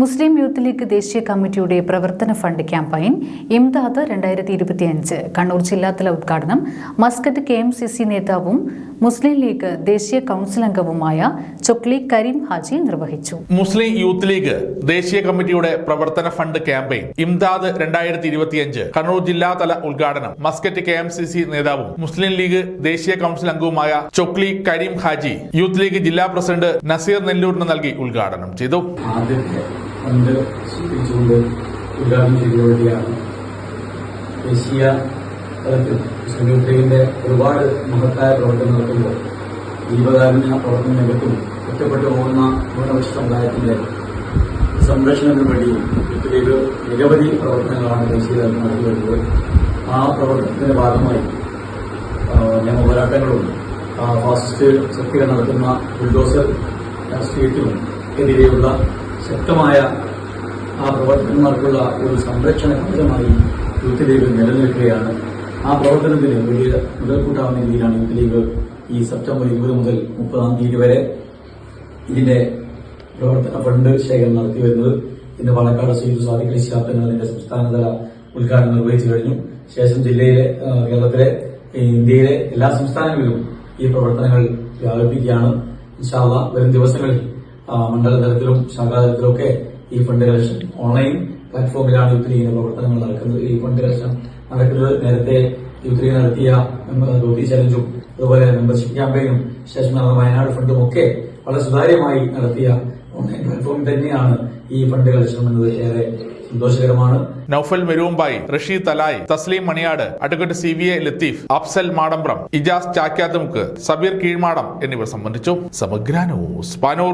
മുസ്ലിം youth league ദേശീയ കമ്മിറ്റിയുടെ പ്രവർത്തന ഫണ്ട് ക്യാമ്പയിൻ ഇംദാദ് രണ്ടായിരത്തി ഇരുപത്തിയഞ്ച് കണ്ണൂർ ജില്ലാതല ഉദ്ഘാടനം Muscat K M C C നേതാവും മുസ്ലിം ലീഗ് ദേശീയ കൗൺസിൽ അംഗവുമായ ചൊക്ലി കരീം ഹാജി നിർവഹിച്ചു. മുസ്ലിം യൂത്ത് ലീഗ് ദേശീയ കമ്മിറ്റിയുടെ പ്രവർത്തന ഫണ്ട് ക്യാമ്പയിൻ ഇംദാദ് രണ്ടായിരത്തി ഇരുപത്തിയഞ്ച് കണ്ണൂർ ജില്ലാതല ഉദ്ഘാടനം Muscat K M C C നേതാവും മുസ്ലിം ലീഗ് ദേശീയ കൗൺസിൽ അംഗവുമായ ചൊക്ലി കരീം ഹാജി യൂത്ത് ലീഗ് ജില്ലാ പ്രസിഡന്റ് നസീർ നെല്ലൂരിന് നൽകി ഉദ്ഘാടനം ചെയ്തു. ഫണ്ട് സ്വീകരിച്ചുകൊണ്ട് ഉദ്ഘാടനം ചെയ്തുകൊണ്ടിരിക്കുകയാണ് ദേശീയ തലത്തിൽ മുസ്ലിം ഒരുപാട് മഹത്തായ പ്രവർത്തനം നടത്തുമ്പോൾ ജീവകാരുണ്യ പ്രവർത്തന രംഗത്തും ഒറ്റപ്പെട്ടു പോകുന്ന ന്യൂനപക്ഷ സമുദായത്തിന്റെ സംരക്ഷണത്തിന് വേണ്ടി യൂത്ത് നിരവധി പ്രവർത്തനങ്ങളാണ് ദേശീയ തലത്തിൽ നടത്തി വരുന്നത് ആ പ്രവർത്തനത്തിന്റെ ഭാഗമായി നിയമ പോരാട്ടങ്ങളും ആ, ഫാസിസ്റ്റ് ശക്തികൾ നടത്തുന്ന ബുൾഡോസർ രാഷ്ട്രീയത്തിനും എതിരെയുള്ള ശക്തമായ ആ പ്രവർത്തനങ്ങൾക്കുള്ള ഒരു സംരക്ഷണ കേന്ദ്രമായി യൂത്ത് ലീഗ് നിലനിൽക്കുകയാണ്. ആ പ്രവർത്തനത്തിന് വലിയ മുതൽക്കൂട്ടാവുന്ന രീതിയിലാണ് യൂത്ത് ലീഗ് ഈ സെപ്റ്റംബർ ഇരുപത് മുതൽ മുപ്പതാം തീയതി വരെ ഇതിന്റെ പ്രവർത്തന ഫണ്ട് ശേഖരണം നടത്തി വരുന്നത്. ഇന്ന് പാലക്കാട് സയ്യിദ് സാദിഖ് അതിന്റെ സംസ്ഥാനതല ഉദ്ഘാടനം നിർവഹിച്ചു കഴിഞ്ഞു. ശേഷം ജില്ലയിലെ കേരളത്തിലെ ഇന്ത്യയിലെ എല്ലാ സംസ്ഥാനങ്ങളിലും ഈ പ്രവർത്തനങ്ങൾ വ്യാപിപ്പിക്കുകയാണ്. ഇൻഷാള്ള വരും ദിവസങ്ങളിൽ മണ്ഡല തലത്തിലും ശാഖാതലത്തിലും ഒക്കെ ഈ ഫണ്ട് കളക്ഷൻ ഓൺലൈൻ പ്ലാറ്റ്ഫോമിലാണ് യൂത്ത് ലീഗിന്റെ പ്രവർത്തനങ്ങൾ നടക്കുന്നത്. ഈ ഫണ്ട് കളക്ഷൻ നടക്കുന്നത് നേരത്തെ യൂത്ത് ലീഗ് നടത്തിയ ജ്യോതി ചലഞ്ചും അതുപോലെ മെമ്പർഷിപ്പ് ക്യാമ്പയിനും ശേഷം നടന്ന വയനാട് ഫണ്ടും ഒക്കെ വളരെ സുതാര്യമായി നടത്തിയ ഓൺലൈൻ പ്ലാറ്റ്ഫോം തന്നെയാണ് ഈ ഫണ്ട് കളക്ഷൻ എന്നത്. ഏറെ സന്തോഷകരമാണ്. Naufal Merumbayi Rasheed Thalai Thasleem Maniyad advocate C V A Latheef Afsal Madambram Ijas Chakyathumukku Sabeer Keezhmadam എന്നിവർ സംബന്ധിച്ചു. സമഗ്ര ന്യൂസ് പാനൂർ.